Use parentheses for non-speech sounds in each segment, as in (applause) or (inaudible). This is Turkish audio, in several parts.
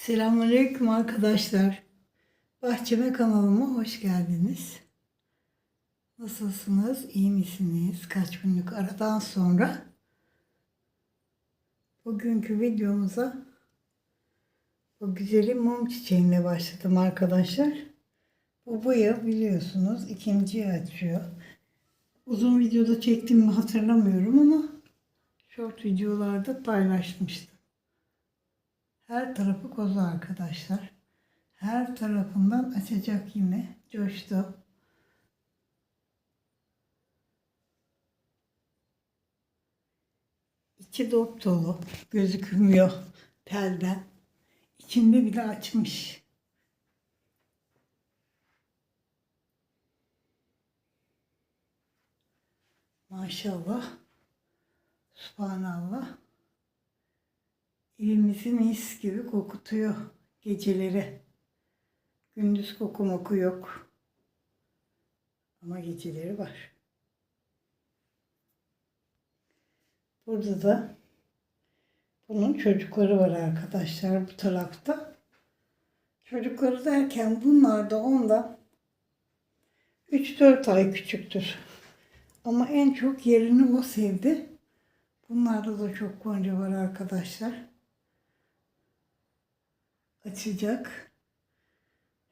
Selamünaleyküm arkadaşlar. Bahçeme kanalıma hoş geldiniz. Nasılsınız? İyi misiniz? Kaç günlük aradan sonra bugünkü videomuza bu güzelim mum çiçeğine başladım arkadaşlar. Bu bu yıl biliyorsunuz ikinciyi açıyor. Uzun videoda çektiğimi hatırlamıyorum ama short videolarda paylaşmıştım. Her tarafı kozu arkadaşlar. Her tarafından açacak yine. Coştu. İçi dop dolu. Gözükmüyor telden. İçinde bile açmış. Maşallah. Subhanallah. Evimizi mis gibi kokutuyor geceleri. Gündüz koku moku yok. Ama geceleri var. Burada da bunun çocukları var arkadaşlar bu tarafta. Çocukları derken bunlar da ondan 3-4 ay küçüktür. Ama en çok yerini o sevdi. Bunlarda da çok gonca var arkadaşlar açacak.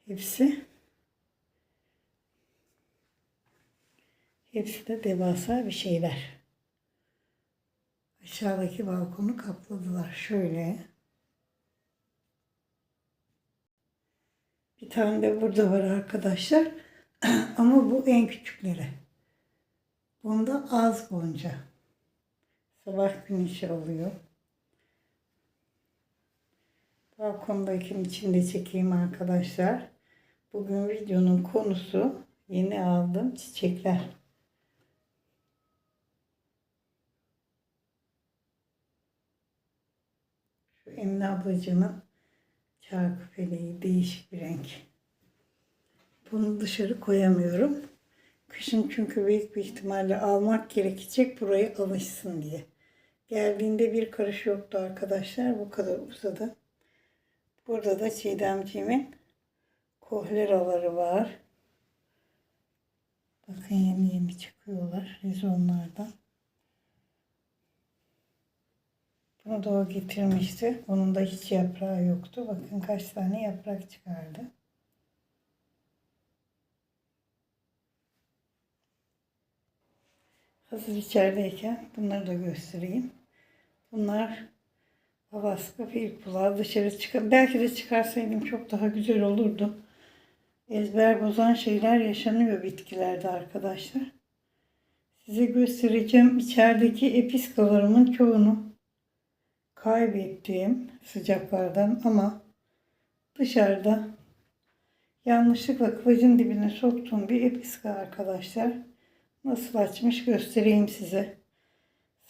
Hepsi. Hepsi de devasa bir şeyler. Aşağıdaki balkonu kapladılar. Şöyle. Bir tane de burada var arkadaşlar. (clears throat) Ama bu en küçükleri. Bunda az gonca. Sabah güneşi oluyor. Balkondakinin içinde çekeyim arkadaşlar. Bugün videonun konusu yeni aldığım çiçekler. Şu Emine ablacığımın çarkı feleği değişik bir renk. Bunu dışarı koyamıyorum. Kışın çünkü büyük bir ihtimalle almak gerekecek burayı alışsın diye. Geldiğinde bir karış yoktu arkadaşlar. Bu kadar uzadı. Burada da Çiğdemciğimin kohleraları var. Bakın yeni yeni çıkıyorlar rizonlardan. Bunu da o getirmişti. Onun da hiç yaprağı yoktu. Bakın kaç tane yaprak çıkardı. Hazır içerideyken bunları da göstereyim. Bunlar Alaska fil kulağı dışarı çıkar. Belki de çıkarsaydım çok daha güzel olurdu. Ezber bozan şeyler yaşanıyor bitkilerde arkadaşlar. Size göstereceğim içerideki episkalarımın çoğunu kaybettiğim sıcaklardan ama dışarıda yanlışlıkla kılıcın dibine soktuğum bir episka arkadaşlar. Nasıl açmış göstereyim size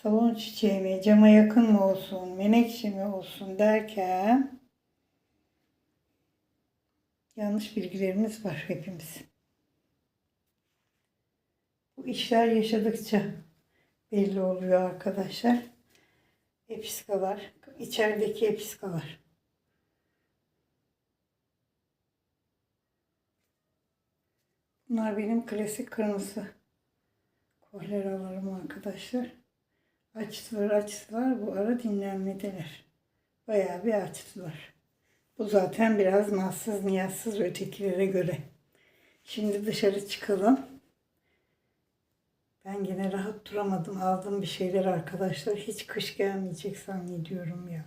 salon çiçeği mi, cama yakın mı olsun, menekşe mi olsun derken yanlış bilgilerimiz var hepimiz. Bu işler yaşadıkça belli oluyor arkadaşlar. Episkalar, içerideki episkalar. Bunlar benim klasik kırmızı kohleralarım arkadaşlar. Açtılar açtılar bu ara dinlenmedeler. Bayağı bir açtılar. Bu zaten biraz nazsız niyazsız ötekilere göre. Şimdi dışarı çıkalım. Ben yine rahat duramadım. Aldım bir şeyler arkadaşlar. Hiç kış gelmeyecek zannediyorum ya.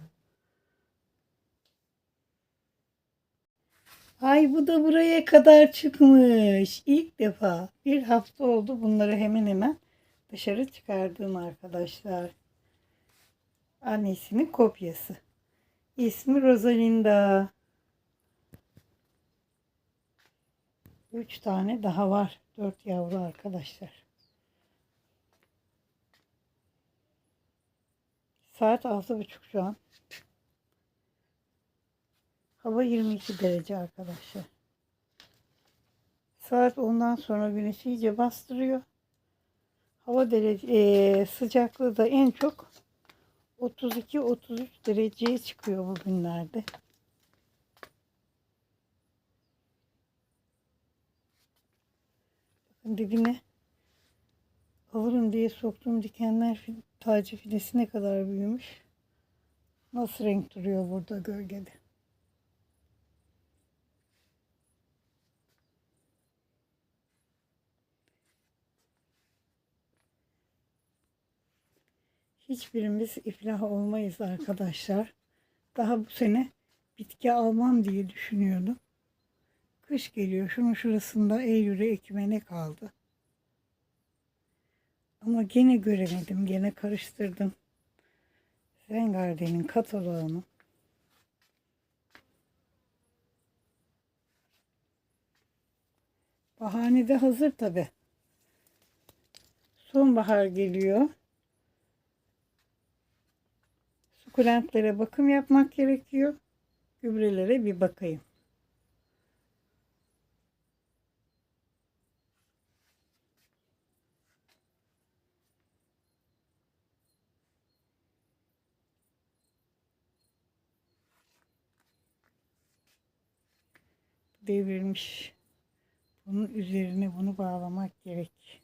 Ay bu da buraya kadar çıkmış. İlk defa. Bir hafta oldu bunları hemen hemen dışarı çıkardığım arkadaşlar. Annesinin kopyası. İsmi Rosalinda. Üç tane daha var. Dört yavru arkadaşlar. Saat altı buçuk şu an. Hava 22 derece arkadaşlar. Saat ondan sonra güneş iyice bastırıyor. Hava derece, e, sıcaklığı da en çok 32-33 dereceye çıkıyor bugünlerde. Bakın dibine alırım diye soktuğum dikenler tacı fidesine kadar büyümüş. Nasıl renk duruyor burada gölgede. Hiçbirimiz iflah olmayız arkadaşlar. Daha bu sene bitki almam diye düşünüyordum. Kış geliyor. Şunun şurasında Eylül'e ekime ne kaldı? Ama gene göremedim. Gene karıştırdım. Rengarden'in kataloğunu. Bahane de hazır tabi. Sonbahar geliyor. Sukulentlere bakım yapmak gerekiyor. Gübrelere bir bakayım. devrilmiş. Bunun üzerine bunu bağlamak gerek.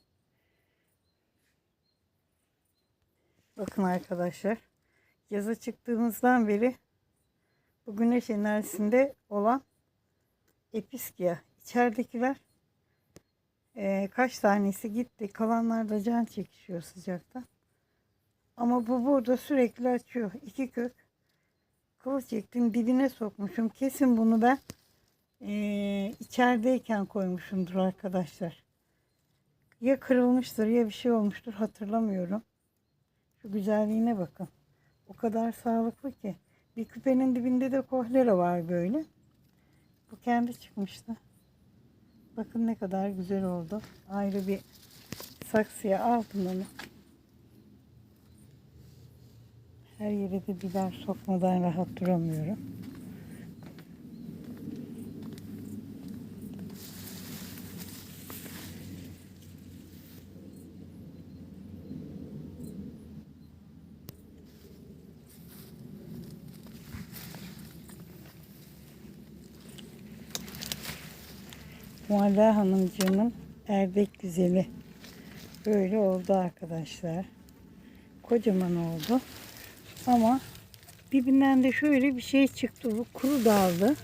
Bakın arkadaşlar. Yaza çıktığımızdan beri bu güneş enerjisinde olan episkiya. içeridekiler eee, kaç tanesi gitti. Kalanlar da can çekişiyor sıcaktan. Ama bu burada sürekli açıyor. İki kök. Kılıç çektim dibine sokmuşum. Kesin bunu ben eee içerideyken koymuşumdur arkadaşlar. Ya kırılmıştır ya bir şey olmuştur hatırlamıyorum. Şu güzelliğine bakın. O kadar sağlıklı ki. Bir küpenin dibinde de kohlera var böyle. Bu kendi çıkmıştı. Bakın ne kadar güzel oldu. Ayrı bir saksıya aldım onu. Her yere de biber sokmadan rahat duramıyorum. Mualla Hanımcığımın erdek güzeli. Böyle oldu arkadaşlar. Kocaman oldu. Ama dibinden de şöyle bir şey çıktı. Bu kuru daldı.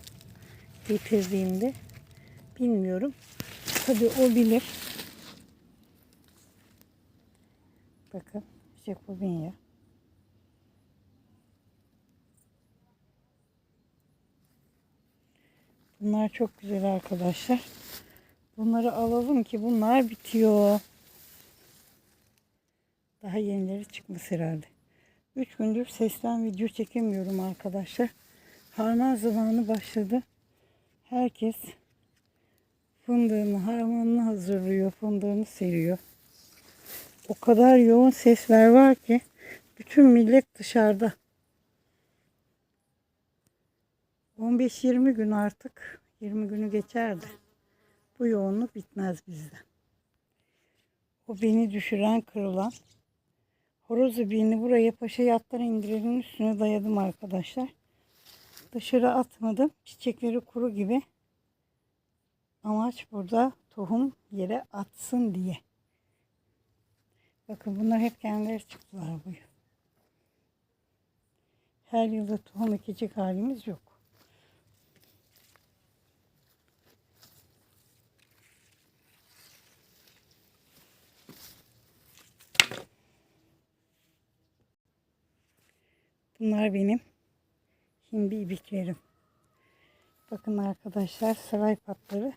Getirdiğimde. Bilmiyorum. Tabi o bilir. Bakın. Jacobinya. Bunlar çok güzel arkadaşlar. Bunları alalım ki bunlar bitiyor. Daha yenileri çıkmış herhalde. 3 gündür sesten video çekemiyorum arkadaşlar. Harman zamanı başladı. Herkes fındığını, harmanını hazırlıyor, fındığını seriyor. O kadar yoğun sesler var ki bütün millet dışarıda. 15-20 gün artık 20 günü geçerdi. Bu yoğunluk bitmez bizde. O beni düşüren, kırılan horozu birini buraya paşa yattan indirenin üstüne dayadım arkadaşlar. Dışarı atmadım. Çiçekleri kuru gibi. Amaç burada tohum yere atsın diye. Bakın bunlar hep kendileri çıktılar bu yıl. Her yılda tohum ekecek halimiz yok. Bunlar benim hindi ibiklerim. Bakın arkadaşlar saray patları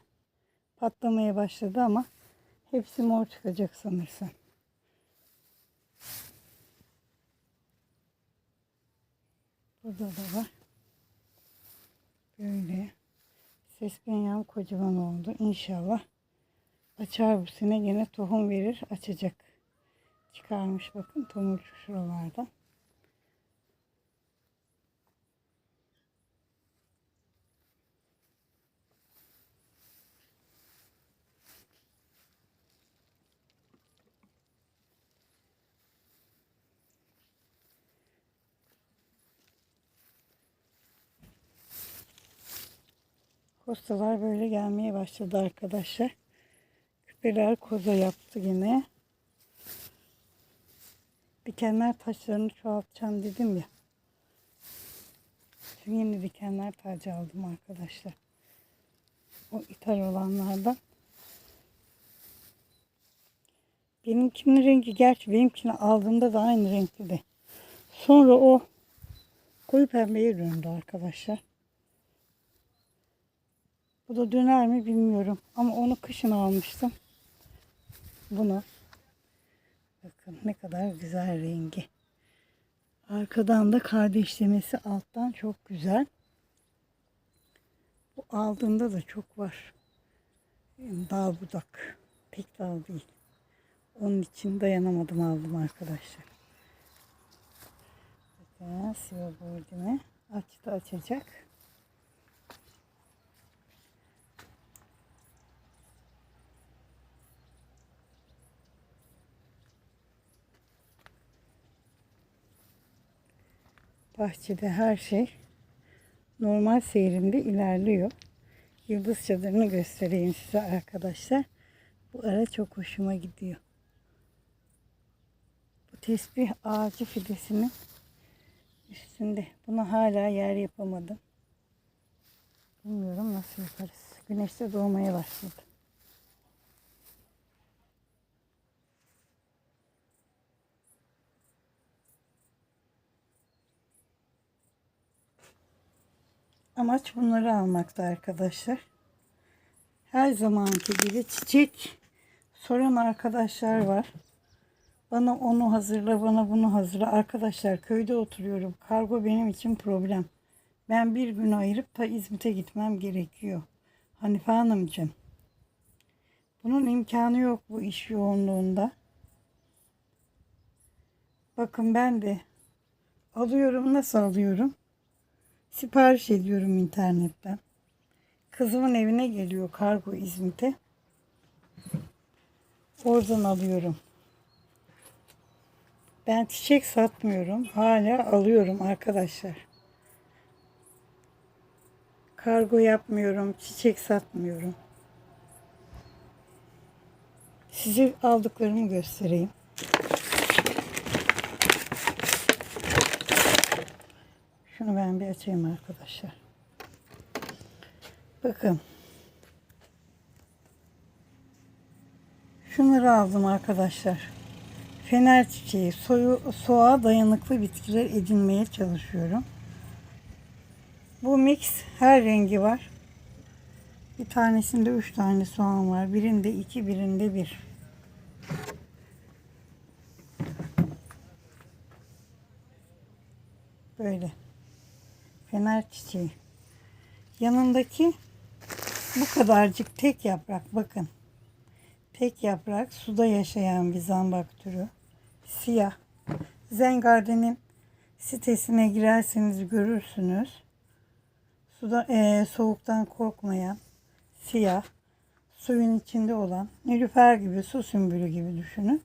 patlamaya başladı ama hepsi mor çıkacak sanırsam. Burada da var. Böyle. Ses benyam kocaman oldu. İnşallah açar bu sene gene tohum verir açacak. Çıkarmış bakın tomurcuk şuralardan. Postalar böyle gelmeye başladı arkadaşlar. Küpeler koza yaptı yine. Dikenler taşlarını çoğaltacağım dedim ya. Şimdi yeni dikenler tacı aldım arkadaşlar. O ithal olanlardan. Benimkinin rengi gerçi benimkini aldığımda da aynı renkti de. Sonra o koyu pembeye döndü arkadaşlar. Bu da döner mi bilmiyorum. Ama onu kışın almıştım. Bunu. Bakın ne kadar güzel rengi. Arkadan da kardeşlemesi alttan çok güzel. Bu aldığımda da çok var. Dal budak. Tek dal değil. Onun için dayanamadım aldım arkadaşlar. Bakın siva bordime açtı açacak. Bahçede her şey normal seyrinde ilerliyor. Yıldız çadırını göstereyim size arkadaşlar. Bu ara çok hoşuma gidiyor. Bu tesbih ağacı fidesinin üstünde. Bunu hala yer yapamadım. Bilmiyorum nasıl yaparız. Güneşte doğmaya başladı. Amaç bunları almakta arkadaşlar. Her zamanki gibi çiçek soran arkadaşlar var. Bana onu hazırla, bana bunu hazırla. Arkadaşlar köyde oturuyorum. Kargo benim için problem. Ben bir gün ayırıp da İzmit'e gitmem gerekiyor. Hanife Hanımcığım. Bunun imkanı yok bu iş yoğunluğunda. Bakın ben de alıyorum. Nasıl alıyorum? Sipariş ediyorum internetten. Kızımın evine geliyor kargo İzmit'e. Oradan alıyorum. Ben çiçek satmıyorum. Hala alıyorum arkadaşlar. Kargo yapmıyorum. Çiçek satmıyorum. Size aldıklarımı göstereyim. Şunu ben bir açayım arkadaşlar. Bakın. Şunları aldım arkadaşlar. Fener çiçeği, soyu, soğuğa dayanıklı bitkiler edinmeye çalışıyorum. Bu mix her rengi var. Bir tanesinde üç tane soğan var. Birinde iki, birinde bir. Böyle. Fener çiçeği. Yanındaki bu kadarcık tek yaprak bakın. Tek yaprak suda yaşayan bir zambak türü. Siyah. Zengarden'in sitesine girerseniz görürsünüz. Suda eee, soğuktan korkmayan siyah suyun içinde olan nilüfer gibi su sümbülü gibi düşünün.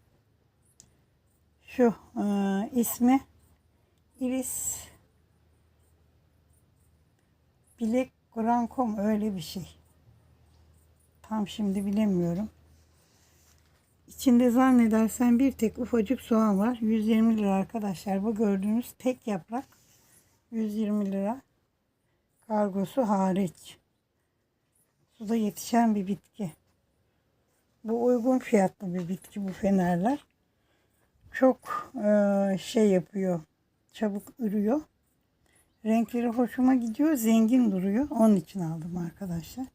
Şu eee, ismi Iris Bilek Grankom öyle bir şey. Tam şimdi bilemiyorum. İçinde zannedersen bir tek ufacık soğan var. 120 lira arkadaşlar. Bu gördüğünüz tek yaprak 120 lira. Kargosu hariç. Suda yetişen bir bitki. Bu uygun fiyatlı bir bitki bu fenerler. Çok eee, şey yapıyor. Çabuk ürüyor. Renkleri hoşuma gidiyor. Zengin duruyor. Onun için aldım arkadaşlar.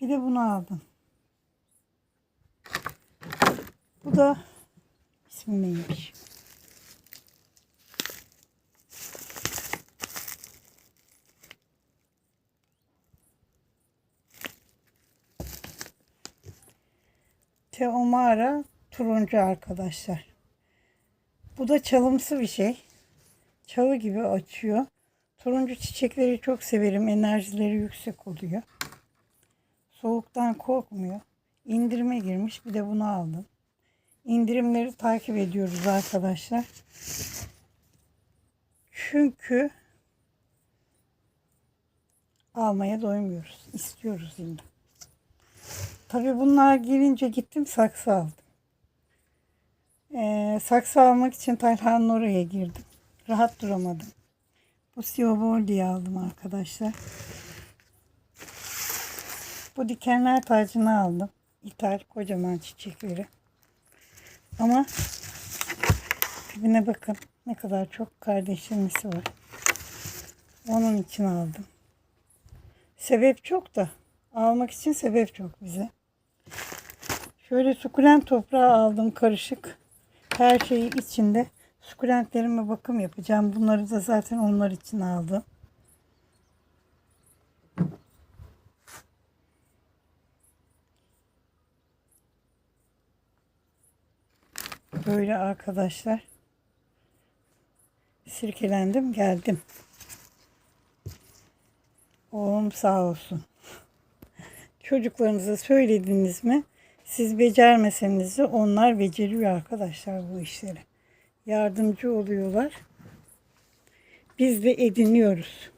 Bir de bunu aldım. Bu da ismi neymiş? Teomara turuncu arkadaşlar. Bu da çalımsı bir şey. Çalı gibi açıyor. Turuncu çiçekleri çok severim. Enerjileri yüksek oluyor. Soğuktan korkmuyor. İndirime girmiş. Bir de bunu aldım. İndirimleri takip ediyoruz arkadaşlar. Çünkü almaya doymuyoruz. İstiyoruz yine. Tabii bunlar gelince gittim saksı aldım. Ee, saksı almak için Talha'nın oraya girdim. Rahat duramadım. Bu Sivovoli'yi aldım arkadaşlar. Bu dikenler tacını aldım. İthal kocaman çiçekleri. Ama dibine bakın ne kadar çok kardeşlemesi var. Onun için aldım. Sebep çok da almak için sebep çok bize. Şöyle sukulent toprağı aldım karışık. Her şeyi içinde. Sukulentlerime bakım yapacağım. Bunları da zaten onlar için aldım. Böyle arkadaşlar. Sirkelendim geldim. Oğlum sağ olsun. Çocuklarınıza söylediniz mi? Siz becermeseniz de onlar beceriyor arkadaşlar bu işleri. Yardımcı oluyorlar. Biz de ediniyoruz.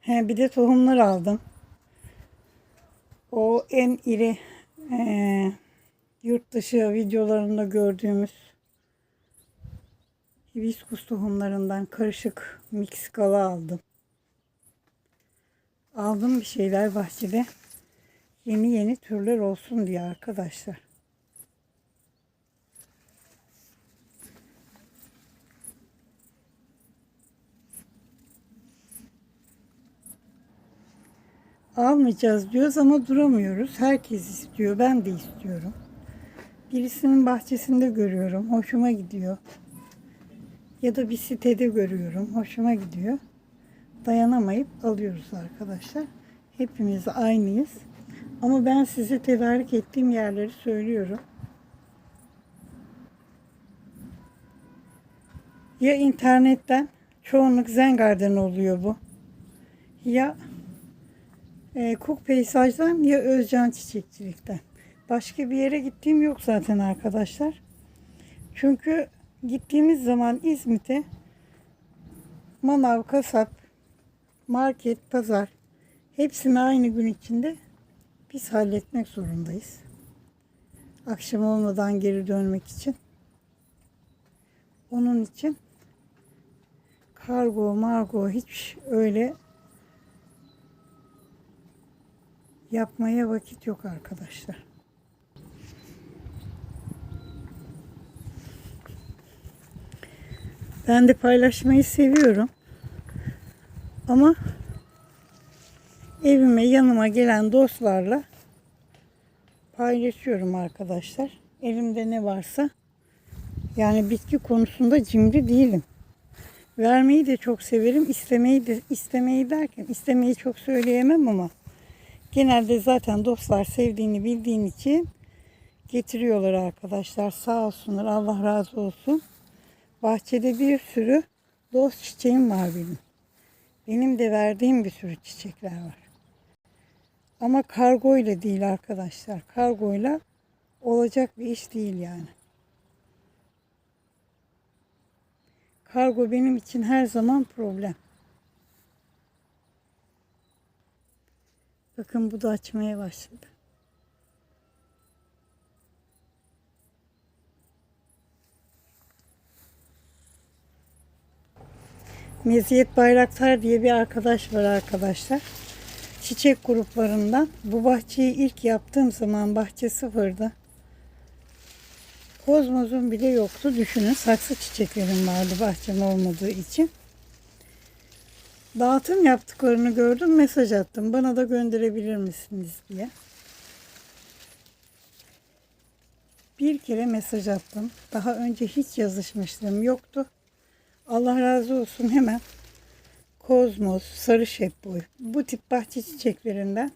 He, bir de tohumlar aldım. O en iri eee, yurt dışı videolarında gördüğümüz hibiskus tohumlarından karışık mix aldım. Aldım bir şeyler bahçede. Yeni yeni türler olsun diye arkadaşlar. Almayacağız diyoruz ama duramıyoruz. Herkes istiyor. Ben de istiyorum. Birisinin bahçesinde görüyorum. Hoşuma gidiyor. Ya da bir sitede görüyorum. Hoşuma gidiyor. Dayanamayıp alıyoruz arkadaşlar. Hepimiz aynıyız. Ama ben size tedarik ettiğim yerleri söylüyorum. Ya internetten çoğunluk Zengar'dan oluyor bu. Ya e, Cook Peyzaj'dan ya Özcan Çiçekçilik'ten. Başka bir yere gittiğim yok zaten arkadaşlar. Çünkü gittiğimiz zaman İzmit'e manav, kasap, market, pazar hepsini aynı gün içinde biz halletmek zorundayız. Akşam olmadan geri dönmek için. Onun için kargo, margo hiç öyle yapmaya vakit yok arkadaşlar. Ben de paylaşmayı seviyorum. Ama evime yanıma gelen dostlarla paylaşıyorum arkadaşlar. Elimde ne varsa yani bitki konusunda cimri değilim. Vermeyi de çok severim. istemeyi de istemeyi derken istemeyi çok söyleyemem ama genelde zaten dostlar sevdiğini bildiğin için getiriyorlar arkadaşlar. Sağ olsunlar. Allah razı olsun. Bahçede bir sürü dost çiçeğim var benim. Benim de verdiğim bir sürü çiçekler var. Ama kargo ile değil arkadaşlar. Kargo ile olacak bir iş değil yani. Kargo benim için her zaman problem. Bakın bu da açmaya başladı. Meziyet Bayraktar diye bir arkadaş var arkadaşlar. Çiçek gruplarından. Bu bahçeyi ilk yaptığım zaman bahçe sıfırdı. Kozmozum bile yoktu. Düşünün saksı çiçeklerim vardı bahçem olmadığı için. Dağıtım yaptıklarını gördüm. Mesaj attım. Bana da gönderebilir misiniz diye. Bir kere mesaj attım. Daha önce hiç yazışmışlığım yoktu. Allah razı olsun hemen kozmos, sarı şepboy bu tip bahçe çiçeklerinden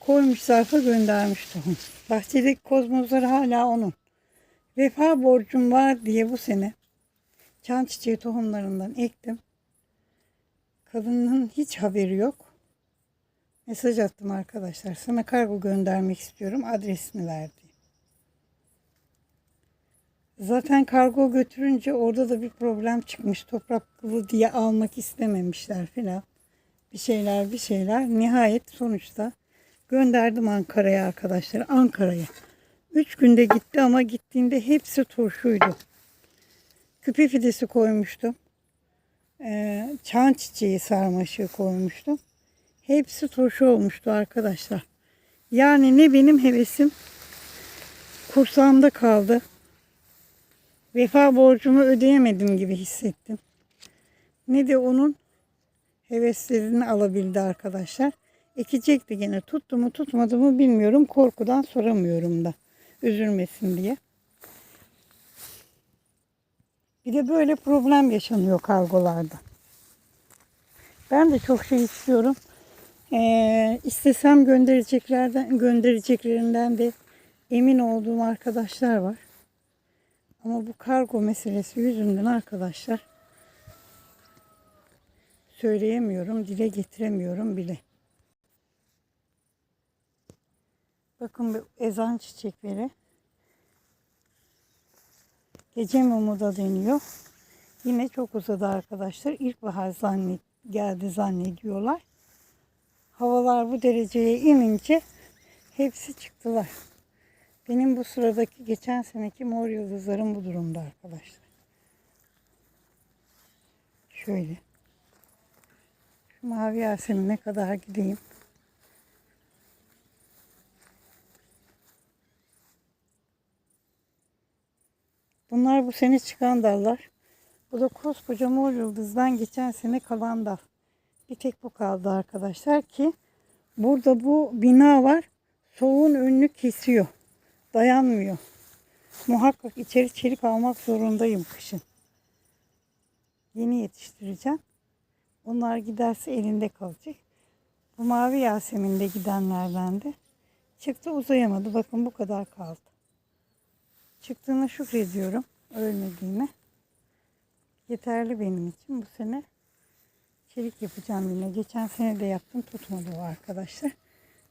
koymuş zarfa göndermiş tohum. Bahçedeki kozmoslar hala onun. Vefa borcum var diye bu sene çan çiçeği tohumlarından ektim. Kadının hiç haberi yok. Mesaj attım arkadaşlar. Sana kargo göndermek istiyorum. Adresini ver diye. Zaten kargo götürünce orada da bir problem çıkmış. Topraklı diye almak istememişler filan. Bir şeyler bir şeyler. Nihayet sonuçta gönderdim Ankara'ya arkadaşlar. Ankara'ya. Üç günde gitti ama gittiğinde hepsi turşuydu. Küpe fidesi koymuştum. Ee, çan çiçeği sarmaşığı koymuştum. Hepsi turşu olmuştu arkadaşlar. Yani ne benim hevesim kursağımda kaldı. Vefa borcumu ödeyemedim gibi hissettim. Ne de onun heveslerini alabildi arkadaşlar. Ekecekti gene tuttu mu tutmadı mı bilmiyorum. Korkudan soramıyorum da. Üzülmesin diye. Bir de böyle problem yaşanıyor kargolarda. Ben de çok şey istiyorum. Ee, istesem göndereceklerden göndereceklerinden de emin olduğum arkadaşlar var. Ama bu kargo meselesi yüzünden arkadaşlar söyleyemiyorum, dile getiremiyorum bile. Bakın bu ezan çiçekleri. Gece mumu da deniyor. Yine çok uzadı arkadaşlar. İlkbahar zannet geldi zannediyorlar. Havalar bu dereceye inince hepsi çıktılar. Benim bu sıradaki geçen seneki mor yıldızlarım bu durumda arkadaşlar. Şöyle. Şu mavi yasemine kadar gideyim. Bunlar bu sene çıkan dallar. Bu da koskoca mor yıldızdan geçen sene kalan dal. Bir tek bu kaldı arkadaşlar ki burada bu bina var. Soğuğun önünü kesiyor. Dayanmıyor. Muhakkak içeri çelik almak zorundayım kışın. Yeni yetiştireceğim. Onlar giderse elinde kalacak. Bu mavi Yasemin'de gidenlerden de çıktı uzayamadı. Bakın bu kadar kaldı. Çıktığına şükrediyorum. Ölmediğine. Yeterli benim için. Bu sene çelik yapacağım yine. Geçen sene de yaptım. Tutmadı o arkadaşlar.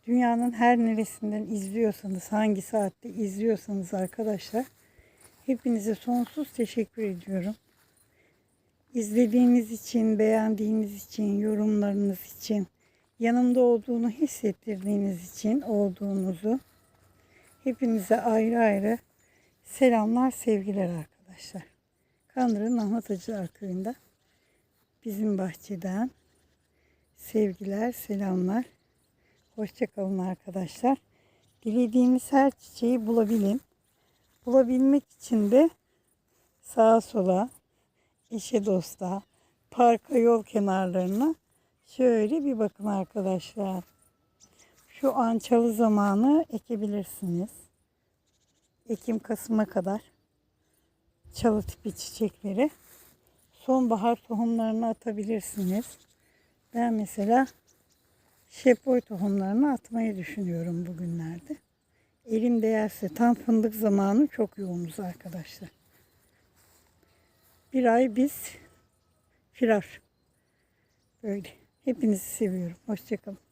Dünyanın her neresinden izliyorsanız, hangi saatte izliyorsanız arkadaşlar hepinize sonsuz teşekkür ediyorum. İzlediğiniz için, beğendiğiniz için, yorumlarınız için, yanımda olduğunu hissettirdiğiniz için olduğunuzu hepinize ayrı ayrı selamlar, sevgiler arkadaşlar. Kandırın Ahmet Acılar Köyü'nde bizim bahçeden sevgiler, selamlar. Hoşçakalın arkadaşlar. Dilediğiniz her çiçeği bulabilin. Bulabilmek için de sağa sola, eşe dosta, parka yol kenarlarına şöyle bir bakın arkadaşlar. Şu an çalı zamanı ekebilirsiniz. Ekim Kasım'a kadar çalı tipi çiçekleri. Sonbahar tohumlarını atabilirsiniz. Ben mesela şepoy tohumlarını atmayı düşünüyorum bugünlerde. Elim değerse tam fındık zamanı çok yoğunuz arkadaşlar. Bir ay biz firar. Böyle. Hepinizi seviyorum. Hoşçakalın.